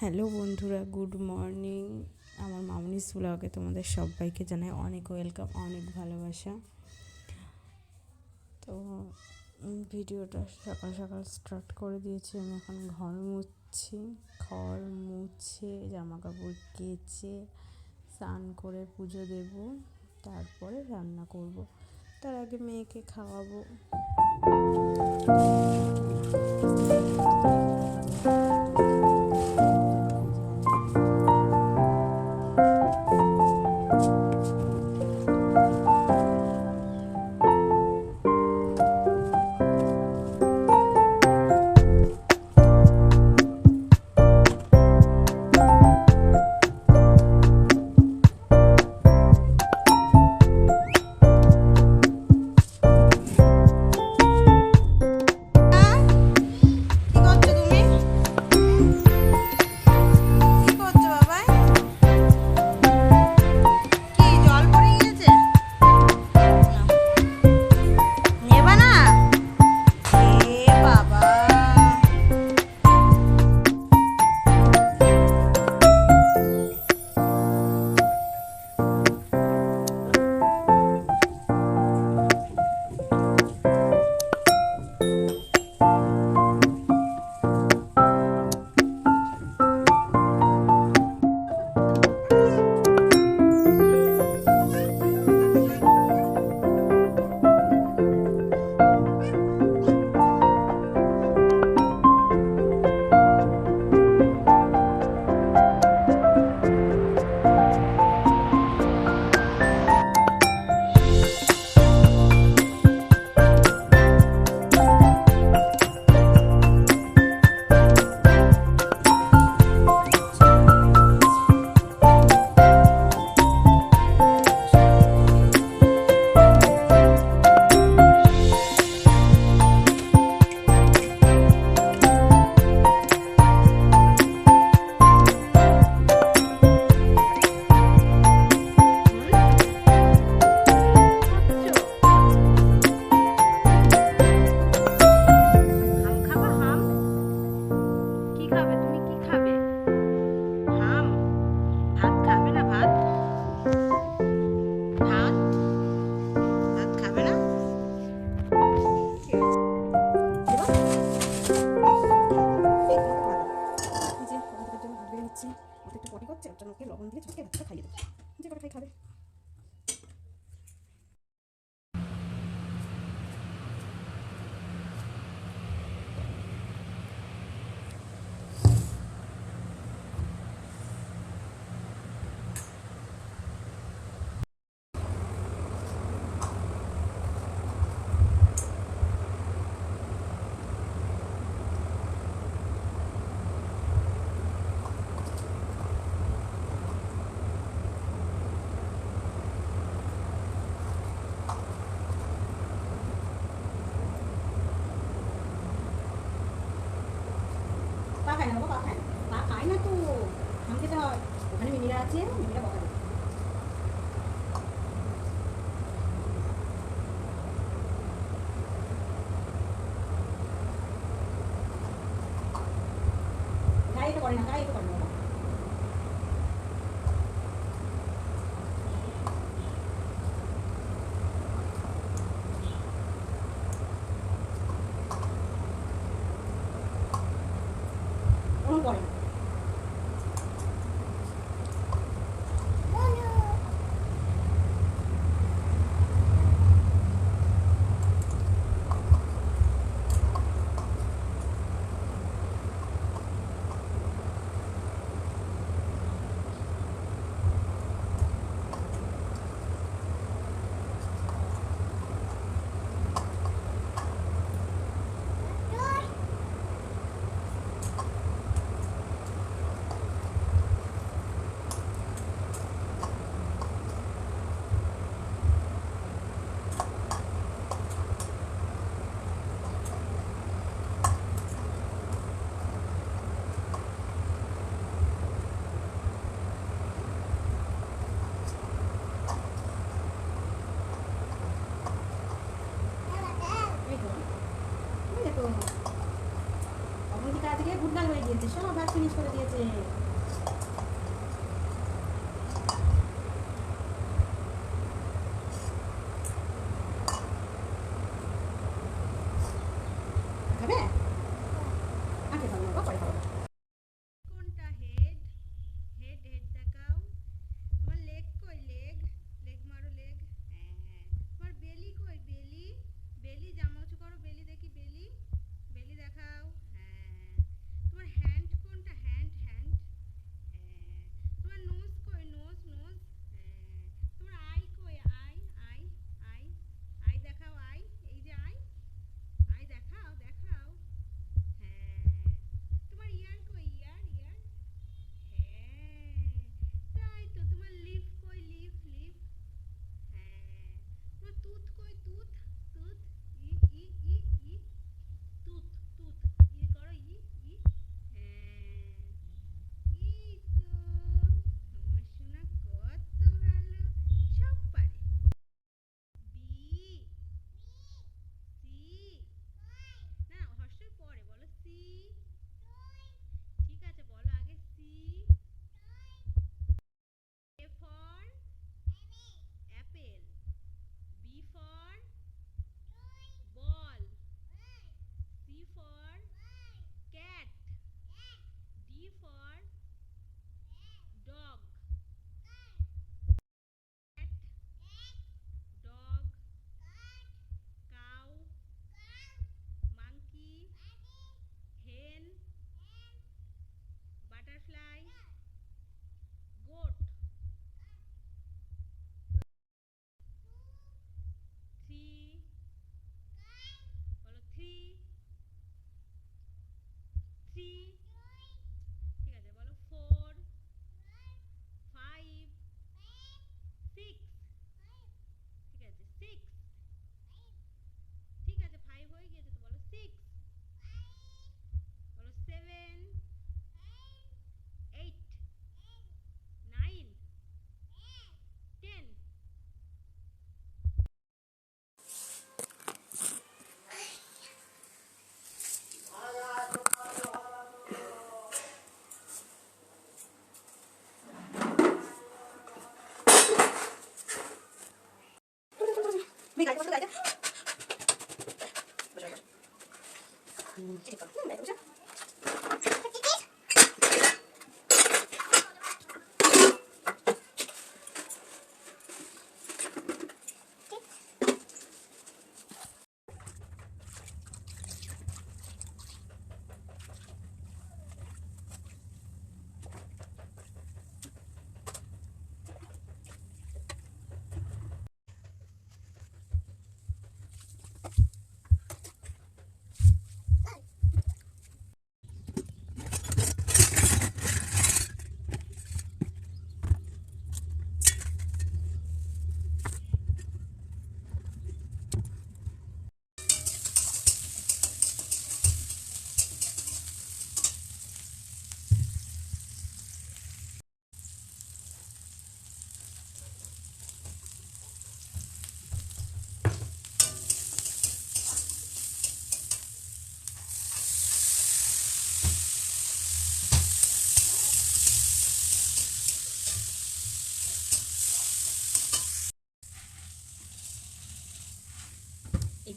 Hello বন্ধুরা, good morning. আমার মামনিস ব্লগে তোমাদের সবাইকে জানাই অনেক ওয়েলকাম, অনেক ভালোবাসা। তো ভিডিওটা সকাল সকাল স্টার্ট করে দিয়েছি। আমি এখন ঘর মুছছি, ঘর মুছে জামা কাপড় কেচে স্নান করে পুজো দেব, তারপরে রান্না করব। তার আগে মেয়েকে খাওয়াবো। you. পা খায় না বাবা পা খায় না পা খায় না তো হাম খেতে হয় ওখানে মিনিরা আছে মিনিরা বকা দেবে গায়ে তো করে না গায়ে তো করে না দিয়েছে সব আপনি করে দিয়েছে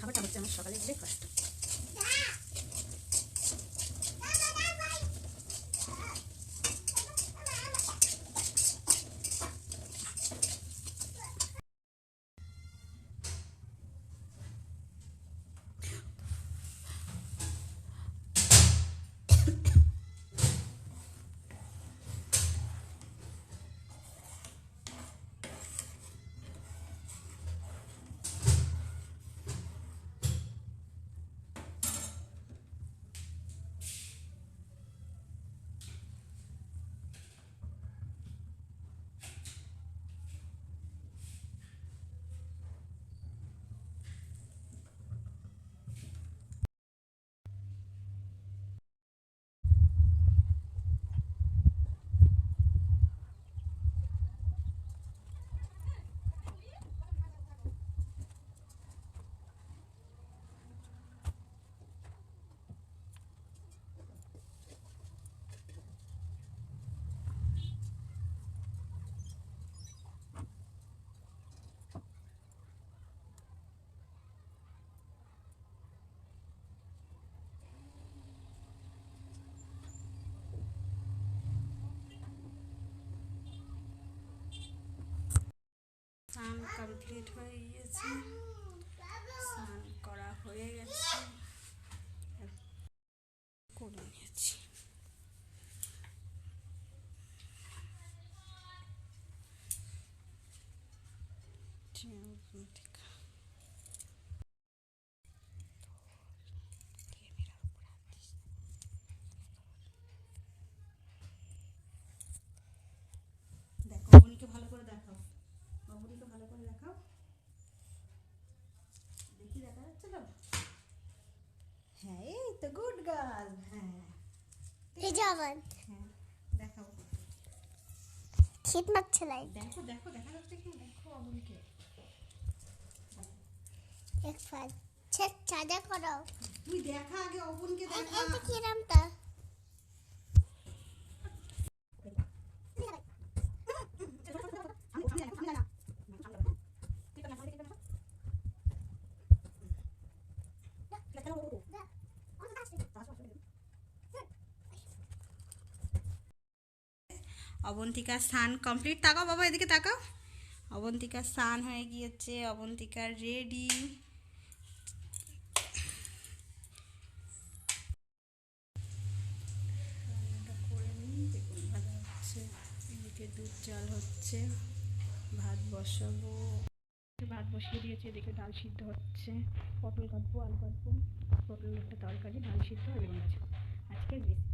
খাবারটা হচ্ছে আমার সকালের ব্রেকফাস্ট স্নান কমপ্লিট হয়ে গিয়েছে স্নান করা হয়ে গেছে। করে নিয়েছি দেখো বাবুনিকে ভালো করে দেখাও বাবুনিকে ভালো করে দেখাও দেখি দেখা যাচ্ছে তো হ্যাঁ এই তো গুড গার্ল হ্যাঁ হিজাবান হ্যাঁ দেখাও। খিদমাত ছেলাই দেখো দেখো দেখা যাচ্ছে কি? দেখো বাবুনিকে এক ফাল ছেট সাজা করো তুই দেখা আগে অবুনকে দেখা। এটা কিরামটা আমি আমি জানি আমি জানি অবন্তিকার স্নান কমপ্লিট। তাকাও বাবা, এদিকে তাকাও। অবন্তিকার স্নান হয়ে গিয়েছে, অবন্তিকার রেডি দুধ চাল হচ্ছে, ভাত বসাবো। ভাত বসিয়ে দিয়েছি, এদিকে ডাল সিদ্ধ হচ্ছে, পটল কাটবো, আলু কাটবো পটল একটা তরকারি, ডাল সিদ্ধ আর বেগুন ভাজা।